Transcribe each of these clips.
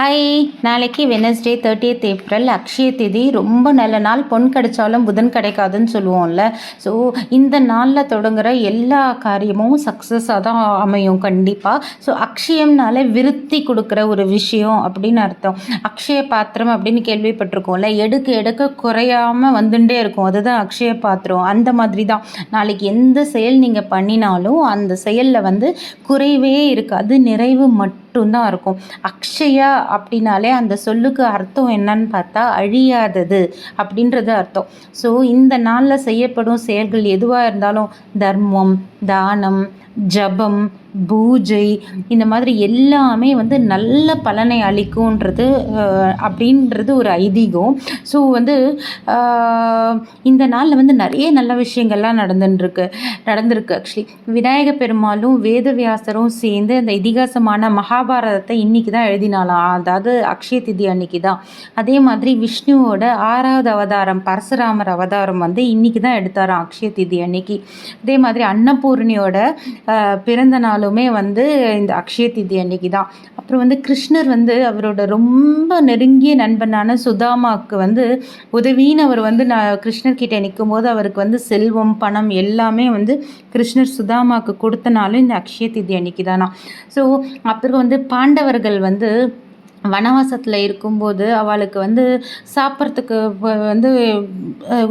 Hi நாளைக்கு Wednesday thirtieth April Akshaya திதி. ரொம்ப நல்ல நாள். பொன் கிடைச்சாலும் புதன் கிடைக்காதுன்னு சொல்லுவோம்ல. ஸோ இந்த நாளில் தொடங்குகிற எல்லா காரியமும் சக்ஸஸாக தான் அமையும் கண்டிப்பாக ஸோ அக்ஷயம்னாலே விருத்தி கொடுக்குற ஒரு விஷயம் அப்படின்னு அர்த்தம். அக்ஷய பாத்திரம் அப்படின்னு கேள்விப்பட்டிருக்கோம்ல. எடுக்க எடுக்க குறையாமல் வந்துட்டே இருக்கும். அதுதான் அக்ஷய பாத்திரம். அந்த மாதிரி தான். நாளைக்கு எந்த செயல் நீங்கள் பண்ணினாலும் அந்த செயலில் வந்து குறைவே இருக்காது. நிறைவு மட்டும்தான் இருக்கும். அக்ஷயா அப்படின்னாலே அந்த சொல்லுக்கு அர்த்தம் என்னன்னு பார்த்தா அழியாதது அப்படின்றது அர்த்தம். ஸோ இந்த நாளில் செய்யப்படும் செயல்கள் எதுவாக இருந்தாலும் தர்மம் தானம் ஜபம் பூஜை இந்த மாதிரி எல்லாமே வந்து நல்ல பலனை அளிக்கும்ன்றது அப்படின்றது ஒரு ஐதீகம். ஸோ வந்து இந்த நாளில் வந்து நிறைய நல்ல விஷயங்கள்லாம் நடந்துருக்கு நடந்திருக்கு ஆக்சுவலி விநாயக பெருமாளும் வேதவியாசரும் சேர்ந்து அந்த இதிகாசமான மகாபாரதத்தை இன்றைக்கி தான் எழுதினாலாம் அதாவது அக்ஷய திதி அன்னைக்கு தான். அதே மாதிரி விஷ்ணுவோட ஆறாவது அவதாரம் பரசுராமர் அவதாரம் வந்து இன்றைக்கி தான் எடுத்தாராம் அக்ஷய திதி அன்னைக்கு. அதே மாதிரி அன்னபூர்ணியோட பிறந்த நாள் நாளுமே வந்து இந்த அக்ஷய திதி அன்னைக்கு தான் அப்புறம் வந்து கிருஷ்ணர் வந்து அவரோட ரொம்ப நெருங்கிய நண்பனான சுதாமாவுக்கு வந்து உதவின்னு அவர் வந்து நான் கிருஷ்ணர்கிட்ட நிற்கும் போது அவருக்கு வந்து செல்வம் பணம் எல்லாமே வந்து கிருஷ்ணர் சுதாமாவுக்கு கொடுத்தனாலும் இந்த அக்ஷய திதி அன்னைக்கு தானா ஸோ அப்புறம் வந்து பாண்டவர்கள் வந்து வனவாசத்தில் இருக்கும்போது அவளுக்கு வந்து சாப்பிட்றதுக்கு வந்து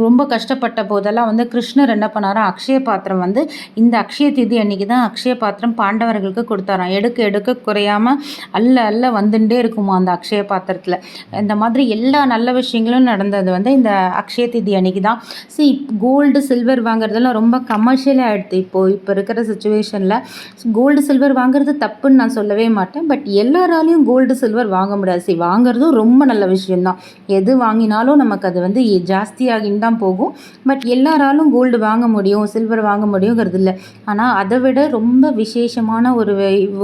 ரொம்ப கஷ்டப்பட்ட போதெல்லாம் வந்து கிருஷ்ணர் என்ன பண்ணாரோ அக்ஷய பாத்திரம் வந்து இந்த அக்ஷய திதி அன்னைக்கு தான் அக்ஷய பாத்திரம் பாண்டவர்களுக்கு கொடுத்தாராம் எடுக்க எடுக்க குறையாமல் அல்ல அல்ல வந்துட்டே இருக்குமா அந்த அக்ஷய பாத்திரத்தில். இந்த மாதிரி எல்லா நல்ல விஷயங்களும் நடந்தது வந்து இந்த அக்ஷய திதி அன்னைக்கு தான். சி கோல்டு சில்வர் வாங்குறதெல்லாம் ரொம்ப கமர்ஷியலாக ஆகிடுது இப்போது இப்போ இருக்கிற சுச்சுவேஷனில் கோல்டு சில்வர் வாங்குறது தப்புன்னு நான் சொல்லவே மாட்டேன். பட் எல்லாராலையும் கோல்டு சில்வர் வாங்க முடியாது. சரி வாங்குறதும் ரொம்ப நல்ல விஷயந்தான் எது வாங்கினாலும் நமக்கு அது வந்து ஜாஸ்தியாகின்னு தான் போகும். பட் எல்லாராலும் கோல்டு வாங்க முடியும் சில்வர் வாங்க முடியுங்கிறது இல்லை. ஆனால் அதை விட ரொம்ப விசேஷமான ஒரு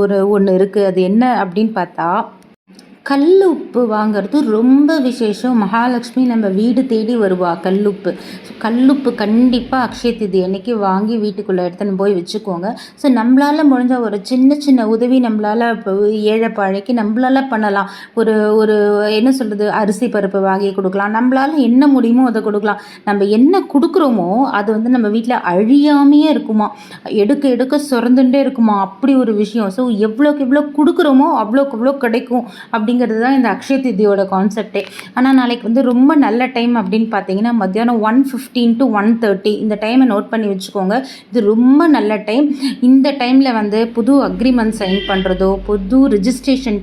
ஒரு ஒன்று இருக்குது அது என்ன அப்படின்னு பார்த்தா கல் உப்பு வாங்கிறது ரொம்ப விசேஷம். மகாலட்சுமி நம்ம வீடு தேடி வருவா கல்லுப்பு. ஸோ கல்லுப்பு கண்டிப்பாக அக்ஷய திதி அன்னைக்கு வாங்கி வீட்டுக்குள்ளே எடுத்துன்னு போய் வச்சுக்கோங்க. ஸோ நம்மளால் முடிஞ்ச ஒரு சின்ன சின்ன உதவி நம்மளால் ஏழை பழைக்கு நம்மளால் பண்ணலாம். ஒரு ஒரு என்ன சொல்கிறது அரிசி பருப்பு வாங்கி கொடுக்கலாம். நம்மளால் என்ன முடியுமோ அதை கொடுக்கலாம். நம்ம என்ன கொடுக்குறோமோ அது வந்து நம்ம வீட்டில் அழியாமையே இருக்குமா? எடுக்க எடுக்க சுரந்துட்டே இருக்குமா? அப்படி ஒரு விஷயம். ஸோ எவ்வளோக்கு எவ்வளோ கொடுக்குறோமோ அவ்வளோக்கு எவ்வளோ கிடைக்கும். அப்படி அப்படிங்கிறது தான் இந்த அக்ஷய திதியோட கான்செப்டே ஆனால் நாளைக்கு வந்து ரொம்ப நல்ல டைம் அப்படின்னு பார்த்தீங்கன்னா மத்தியானம் one fifteen to one thirty இந்த டைமை நோட் பண்ணி வச்சுக்கோங்க. இது ரொம்ப நல்ல டைம் இந்த டைமில் வந்து புது அக்ரிமெண்ட் சைன் பண்ணுறதோ புது ரிஜிஸ்ட்ரேஷன்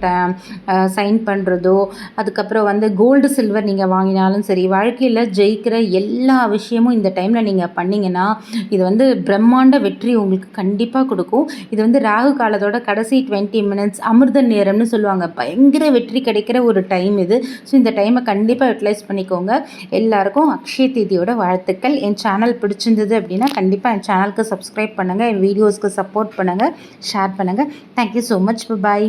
சைன் பண்ணுறதோ அதுக்கப்புறம் வந்து கோல்டு சில்வர் நீங்கள் வாங்கினாலும் சரி வாழ்க்கையில் ஜெயிக்கிற எல்லா விஷயமும் இந்த டைமில் நீங்கள் பண்ணிங்கன்னா இது வந்து பிரம்மாண்ட வெற்றி உங்களுக்கு கண்டிப்பாக கொடுக்கும். இது வந்து ராகு காலத்தோட கடைசி டுவெண்ட்டி மினிட்ஸ் அமிர்த நேரம்னு சொல்லுவாங்க. பயங்கர வெற்றி வெற்றி கிடைக்கிற ஒரு டைம் இது. ஸோ இந்த டைமை கண்டிப்பாக யூட்டிலைஸ் பண்ணிக்கோங்க. எல்லாருக்கும் அக்ஷய தேதியோட வாழ்த்துக்கள். என் சேனல் பிடிச்சிருந்தது அப்படின்னா கண்டிப்பாக என் சேனலுக்கு சப்ஸ்கிரைப் பண்ணுங்கள் என் வீடியோஸ்க்கு சப்போர்ட் பண்ணுங்கள் ஷேர் பண்ணுங்கள் தேங்க்யூ ஸோ மச் பாய்